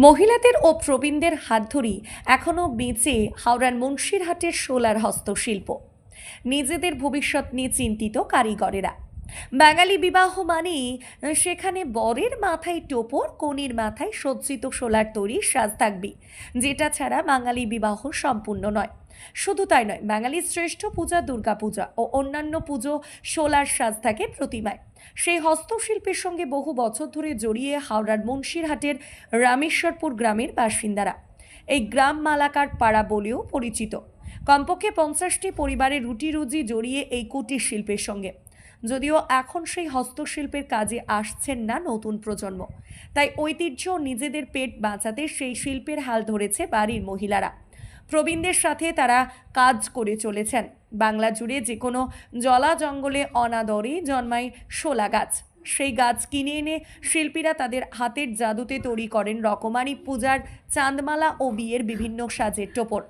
মহিলাদের ও প্রবীণদের হাত ধরি এখনও বেঁচে হাওড়ার মুন্সিরহাটের সোলার হস্তশিল্প। নিজেদের ভবিষ্যৎ নিয়ে চিন্তিত কারিগরেরা। বাঙালি বিবাহ মানেই সেখানে বরের মাথায় টোপর, কনের মাথায় সজ্জিত সোলার তৈরি সাজ থাকবে, যেটা ছাড়া বাঙালি বিবাহ সম্পূর্ণ নয়। শুধু তাই নয়, বাঙালির শ্রেষ্ঠ পূজা দুর্গাপূজা ও অন্যান্য পুজো সোলার সাজ থাকে প্রতিমায়। সেই হস্তশিল্পের সঙ্গে বহু বছর ধরে জড়িয়ে হাওড়ার মুন্সিরহাটের রামেশ্বরপুর গ্রামের বাসিন্দারা। এই গ্রাম মালাকার পাড়া বলেও পরিচিত। কমপক্ষে পঞ্চাশটি পরিবারের রুটি রুজি জড়িয়ে এই কুটির শিল্পের সঙ্গে। যদিও এখন সেই হস্তশিল্পের কাজে আসছেন না নতুন প্রজন্ম। তাই ঐতিহ্য নিজেদের পেট বাঁচাতে সেই শিল্পের হাল ধরেছে বাড়ির মহিলারা। প্রবীণদের সাথে তারা কাজ করে চলেছেন। বাংলা জুড়ে যে কোনো জলা জঙ্গলে অনাদরে জন্মায় শোলা গাছ। সেই গাছ কিনে এনে শিল্পীরা তাদের হাতের জাদুতে তৈরি করেন রকমারি পূজার চাঁদমালা ও বিয়ের বিভিন্ন সাজের টোপর।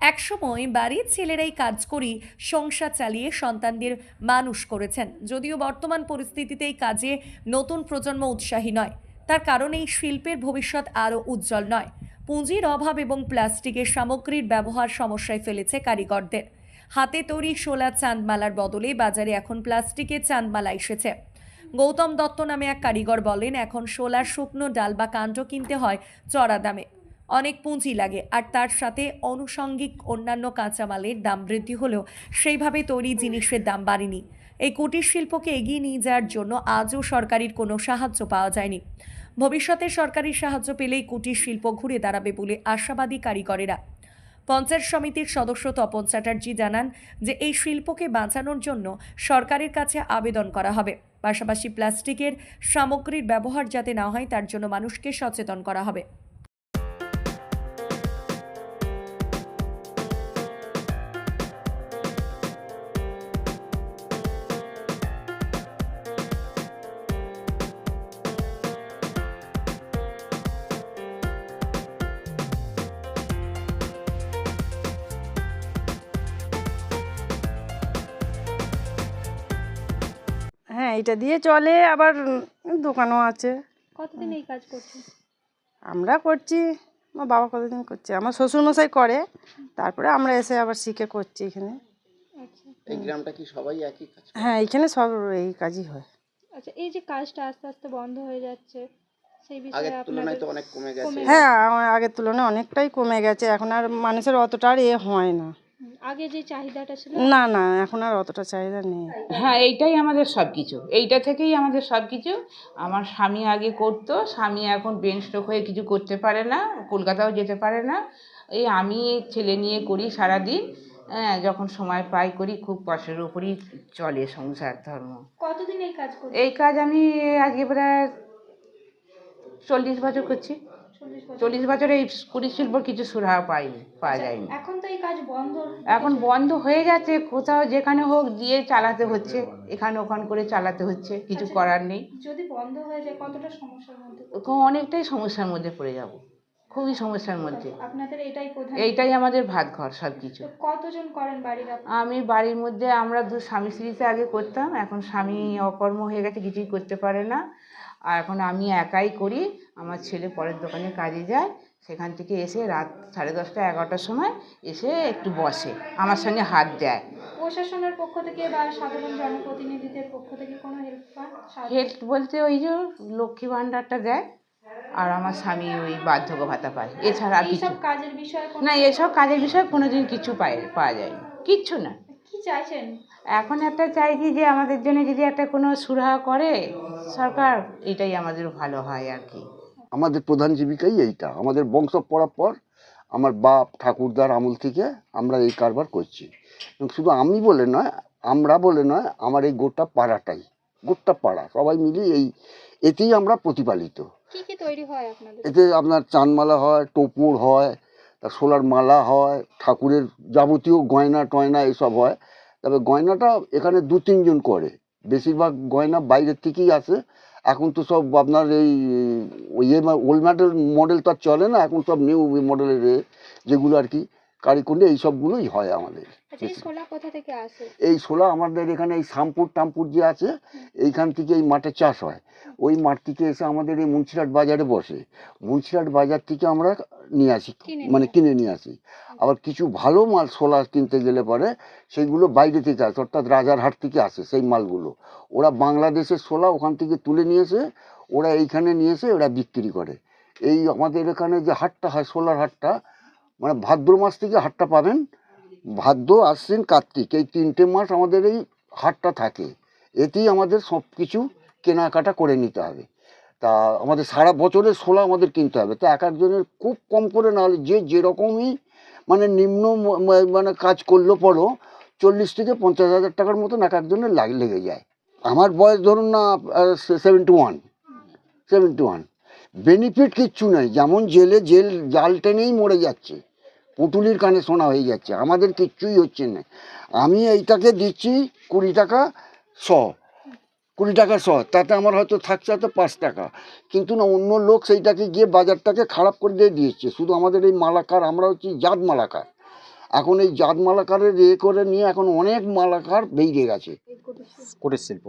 একসময় বাড়ির ছেলেরাই কাজ করি সংসার চালিয়ে সন্তানদের মানুষ করেছেন। যদিও বর্তমান পরিস্থিতিতে এই কাজে নতুন প্রজন্ম উৎসাহী নয়। তার কারণে এই শিল্পের ভবিষ্যৎ আরও উজ্জ্বল নয়। পুঁজির অভাব এবং প্লাস্টিকের সামগ্রীর ব্যবহার সমস্যায় ফেলেছে কারিগরদের। হাতে তৈরি শোলা চাঁদমালার বদলে বাজারে এখন প্লাস্টিকের চাঁদমালা এসেছে। গৌতম দত্ত নামে এক কারিগর বলেন, এখন শোলার শুকনো ডাল বা কাণ্ড কিনতে হয় চড়া দামে। অনেক পুঁজি লাগে আর তার সাথে আনুষঙ্গিক অন্যান্য কাঁচামালের দাম বৃদ্ধি হলেও সেইভাবে তৈরি জিনিসের দাম বাড়েনি। এই কুটির শিল্পকে এগিয়ে নিয়ে যাওয়ার জন্য আজও সরকারের কোনো সাহায্য পাওয়া যায়নি। ভবিষ্যতে সরকারি সাহায্য পেলেই কুটির শিল্প ঘুরে দাঁড়াবে বলে আশাবাদী কারিগরেরা। পঞ্চায়েত সমিতির সদস্য তপন চ্যাটার্জি জানান যে এই শিল্পকে বাঁচানোর জন্য সরকারের কাছে আবেদন করা হবে। পাশাপাশি প্লাস্টিকের সামগ্রীর ব্যবহার যাতে না হয়, তার জন্য মানুষকে সচেতন করা হবে। এটা দিয়ে চলে আবার দোকানও আছে। কতদিন এই কাজ করছেন আমরা করছি আমার বাবা কতদিন করছে? আমার শ্বশুরমশাই করে তারপরে আমরা এসে আবার শিখে করছি এখানে। আচ্ছা। এই গ্রামটা কি সবাই একই কাজ হ্যাঁ এখানে সব এই কাজই হয়। আচ্ছা এই যে কাজটা আস্তে আস্তে বন্ধ হয়ে যাচ্ছে সেই বিষয়ে আগের তুলনায় তো অনেক কমে গেছে। হ্যাঁ আমার আগের তুলনায় অনেকটাই কমে গেছে এখন আর মানুষের অতটা আর এ হয় না। আগে যে চাহিদাটা ছিল? না না এখন আর অতটা চাহিদা নেই। হ্যাঁ এইটাই আমাদের সব কিছু এইটা থেকেই আমাদের সব কিছু আমার স্বামী আগে করতো স্বামী এখন ব্রেন স্ট্রোক হয়ে কিছু করতে পারে না কলকাতাও যেতে পারে না। এই আমি ছেলে নিয়ে করি সারাদিন। হ্যাঁ যখন সময় পাই করি খুব কষ্টের উপরই চলে সংসার ধর্ম। কতদিন এই কাজ এই কাজ আমি আগে প্রায় চল্লিশ বছর করছি। চল্লিশ বছর। এই কুটির শিল্প কিছু সুরাহা পাইনি পাওয়া যায়নি। এখন তো এই কাজ বন্ধ এখন বন্ধ হয়ে যাচ্ছে কোথাও যেখানে হোক দিয়ে চালাতে হচ্ছে এখানে ওখান করে চালাতে হচ্ছে কিছু করার নেই। যদি বন্ধ হয়ে যায় কতটা সমস্যার মধ্যে অনেকটাই সমস্যার মধ্যে পড়ে যাব খুবই সমস্যার মধ্যে। আপনাদের এটাই প্রধান। এইটাই আমাদের ভাত ঘর সব কিছু কতজন করেন বাড়ির আমি বাড়ির মধ্যে আমরা দু স্বামী স্ত্রীতে আগে করতাম এখন স্বামী অকর্ম হয়ে গেছে কিছুই করতে পারে না। আর এখন আমি একাই করি আমার ছেলে পরের দোকানে কাজে যায় সেখান থেকে এসে রাত সাড়ে দশটা এগারোটার সময় এসে একটু বসে আমার সঙ্গে হাত দেয়। প্রশাসনের পক্ষ থেকে বা সাধারণ জনপ্রতিনিধিদের পক্ষ থেকে কোনো হেল্প হেল্প বলতে ওই যে লক্ষ্মী ভাণ্ডারটা দেয় আর আমার স্বামী ওই বার্ধক্য ভাতা পায় এছাড়া আর কিছু কাজের বিষয়ে না এসব কাজের বিষয়ে কোনোদিন কিছু পায় পাওয়া যায়নি কিচ্ছু না। কি চাইছেন? এখন একটা চাইছি যে আমাদের জন্য যদি একটা কোনো সুরাহা করে সরকার এটাই আমাদের ভালো হয় আর কি। আমাদের প্রধান জীবিকাই এইটা। আমাদের বংশ পর আমার বাপ ঠাকুরদার আমল থেকে আমরা এই কারবার করছি। এবং শুধু আমি বলে নয় আমরা বলে নয় আমার এই গোটা পাড়াটাই গোটা পাড়া সবাই মিলে এই এতেই আমরা প্রতিপালিত। কি কি তৈরি হয় এতে আপনার চাঁদমালা হয় টোপর হয় তার সোলার মালা হয় ঠাকুরের যাবতীয় গয়না টয়না এসব হয়। তবে গয়নাটা এখানে দু তিনজন করে। বেশিরভাগ গয়না বাইরের থেকেই আসে। এখন তো সব আপনার এই ইয়ে ওল্ড মডেল মডেল তো আর চলে না। এখন সব নিউ মডেলের যেগুলো আর কি কারিকুন্ডে এই সবগুলোই হয় আমাদের। আচ্ছা এই শোলা এই আমাদের এখানে এই শামপুর টামপুর যে আছে এইখান থেকে এই মাঠে চাষ হয়। ওই মাঠ থেকে এসে আমাদের এই মুন্সিরহাট বাজারে বসে। মুন্সিরহাট বাজার থেকে আমরা নিয়ে আসি মানে কিনে নিয়ে আসি। আবার কিছু ভালো মাল শোলা কিনতে গেলে পরে সেইগুলো বাইরে থেকে আসে অর্থাৎ রাজারহাট থেকে আসে সেই মালগুলো। ওরা বাংলাদেশের শোলা ওখান থেকে তুলে নিয়ে এসে ওরা এইখানে নিয়ে এসে ওরা বিক্রি করে। এই আমাদের এখানে যে হাটটা হয় সোলার হাটটা মানে ভাদ্র মাস থেকে হাটটা পাবেন। ভাদ্র আশ্বিন কার্তিক এই তিনটে মাস আমাদের এই হাটটা থাকে। এতেই আমাদের সব কিছু কেনাকাটা করে নিতে হবে। তা আমাদের সারা বছরের শোলা আমাদের কিনতে হবে। তো এক একজনের খুব কম করে না হলে যে যেরকমই মানে নিম্ন মানে কাজ করল পরও চল্লিশ থেকে পঞ্চাশ হাজার টাকার মতন এক একজনের লাগ, লেগে যায়। আমার বয়স ধরুন না seventy one seventy one benefit কিচ্ছু নেই। যেমন জেলে জেল, জাল টেনেই মরে যাচ্ছে। পুটুলির কানে শোনা হয়ে যাচ্ছে। আমাদের কিচ্ছুই হচ্ছে না। আমি এইটাকে দিচ্ছি কুড়ি টাকা, শ। কুড়ি টাকা শ তাতে আমার হয়তো থাকছে হয়তো পাঁচ টাকা। কিন্তু না অন্য লোক সেইটাকে গিয়ে বাজারটাকে খারাপ করে দিয়ে দিয়েছে। শুধু আমাদের এই মালাকার আমরা হচ্ছি জাত মালাকার। এখন এই জাত মালাকারের ইয়ে করে নিয়ে এখন অনেক মালাকার বেরিয়ে গেছে। কুটির শিল্প।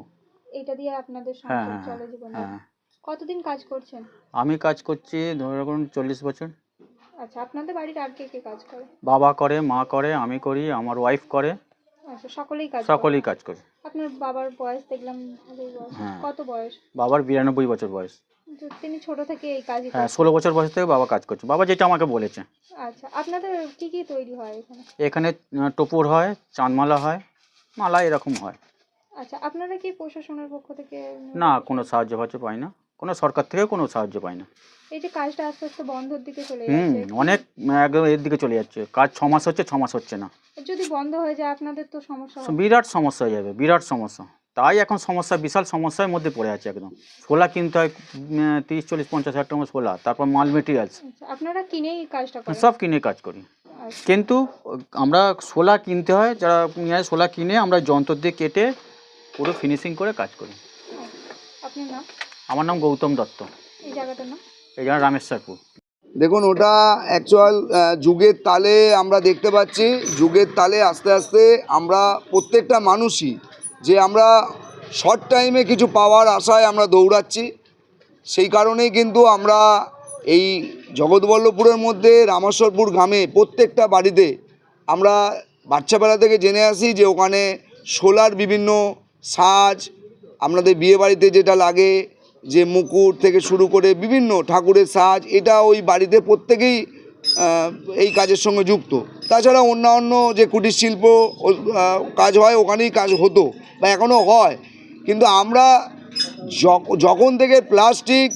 এটা দিয়ে আপনাদের হ্যাঁ সংসার হ্যাঁ চলে জীবন। হ্যাঁ। কতদিন কাজ করছেন? আমি কাজ করছি ধরে রাখুন চল্লিশ বছর। আচ্ছা আপনাদের বাড়ির আর কে কে কাজ করে? বাবা করে মা করে আমি করি আমার ওয়াইফ করে। সকলেই কাজ করে? সকলেই কাজ করে। আপনার বাবার বয়স দেখলাম হ্যাঁ। কত বয়স? বাবার বিরানব্বই বছর বয়স। তিনি ছোট থেকে এই কাজই হ্যাঁ। ষোলো বছর বয়স থেকে বাবা কাজ করছে। বাবা যেটা আমাকে বলেছে। আচ্ছা আপনাদের কি কি তৈরি হয় এখানে? এখানে টোপর হয় চাঁদমালা হয় মালা এরকম হয়। আচ্ছা আপনারা কি প্রশাসনের পক্ষ থেকে না কোনো সাহায্য ফাহায্য পাই না। কোনো সরকার থেকে কোনো সাহায্য পাই না। এই যে কাজটা আস্তে আস্তে বন্ধের দিকে চলে হুম যাচ্ছে। অনেক একদম এর দিকে চলে যাচ্ছে। কাজ ছ মাস হচ্ছে ছ মাস হচ্ছে না। যদি বন্ধ হয়ে যায় আপনাদের তো সমস্যা বিরাট সমস্যা হয়ে যাবে বিরাট সমস্যা। তাই এখন সমস্যা বিশাল সমস্যার মধ্যে পড়ে আছে একদম। শোলা কিনতে হয় তিরিশ চল্লিশ পঞ্চাশ হাজার টাকা শোলা তারপর মাল মেটেরিয়ালস। আচ্ছা আপনারা কিনেই কাজটা করেন? সব কিনে কাজ করি। আচ্ছা। কিন্তু আমরা শোলা কিনতে হয় যারা নিয়ে শোলা কিনে আমরা যন্ত্র দিয়ে কেটে পুরো ফিনিশিং করে কাজ করি। আপনার নাম? আমার নাম গৌতম দত্ত। এই জায়গাটার নাম? এই জন্য রামেশ্বরপুর। দেখুন ওটা অ্যাকচুয়াল যুগের তালে আমরা দেখতে পাচ্ছি। যুগের তালে আস্তে আস্তে আমরা প্রত্যেকটা মানুষই যে আমরা শর্ট টাইমে কিছু পাওয়ার আশায় আমরা দৌড়াচ্ছি। সেই কারণেই কিন্তু আমরা এই জগৎবল্লভপুরের মধ্যে রামেশ্বরপুর গ্রামে প্রত্যেকটা বাড়িতে আমরা বাচ্চাবেলা থেকে জেনে আসি যে ওখানে সোলার বিভিন্ন সাজ আপনাদের বিয়ে বাড়িতে যেটা লাগে যে মুকুট থেকে শুরু করে বিভিন্ন ঠাকুরের সাজ, এটা ওই বাড়িতে প্রত্যেকেই এই কাজের সঙ্গে যুক্ত। তাছাড়া অন্যান্য যে কুটির শিল্প কাজ হয়, ওখানেই কাজ হতো বা এখনও হয়। কিন্তু আমরা যখ- যখন থেকে প্লাস্টিক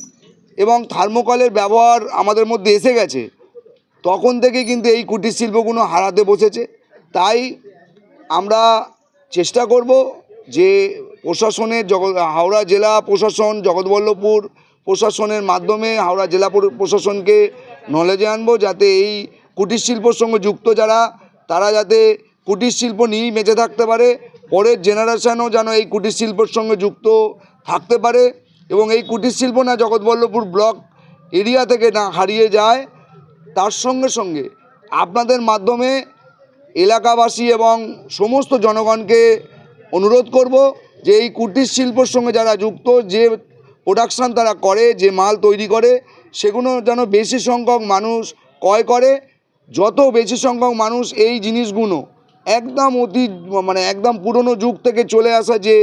এবং থার্মোকলের ব্যবহার আমাদের মধ্যে এসে গেছে, তখন থেকে কিন্তু এই কুটির শিল্পগুলো হারাতে বসেছে। তাই আমরা চেষ্টা করব যে প্রশাসনের জগৎ হাওড়া জেলা প্রশাসন, জগৎবল্লভপুর প্রশাসনের মাধ্যমে হাওড়া জেলা প্রশাসনকে নলেজে আনব যাতে এই কুটির শিল্পর সঙ্গে যুক্ত যারা, তারা যাতে কুটির শিল্প নিয়েই বেঁচে থাকতে পারে, পরের জেনারেশানও যেন এই কুটির শিল্পর সঙ্গে যুক্ত থাকতে পারে এবং এই কুটির শিল্প না জগৎবল্লভপুর ব্লক এরিয়া থেকে না হারিয়ে যায়, তার সঙ্গে সঙ্গে আপনাদের মাধ্যমে এলাকাবাসী এবং সমস্ত জনগণকে অনুরোধ করব যে এই কুটির শিল্পর সঙ্গে যারা যুক্ত, যে প্রোডাকশান তারা করে, যে মাল তৈরি করে, সেগুলো যেন বেশি সংখ্যক মানুষ ক্রয় করে। যত বেশি সংখ্যক মানুষ এই জিনিসগুলো একদম অতি মানে একদম পুরনো যুগ থেকে চলে আসা যে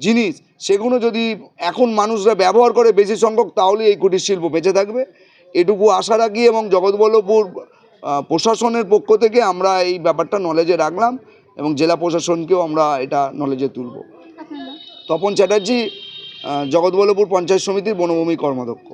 জিনিস, সেগুলো যদি এখন মানুষরা ব্যবহার করে বেশি সংখ্যক, তাহলে এই কুটির শিল্প বেঁচে থাকবে। এটুকু আশা রাখি এবং জগৎবল্লভপুর প্রশাসনের পক্ষ থেকে আমরা এই ব্যাপারটা নলেজে রাখলাম এবং জেলা প্রশাসনকেও আমরা এটা নলেজে তুলব। তপন চ্যাটার্জি জগৎবল্লভপুর পঞ্চায়েত সমিতির বনভূমি কর্মাধ্যক্ষ।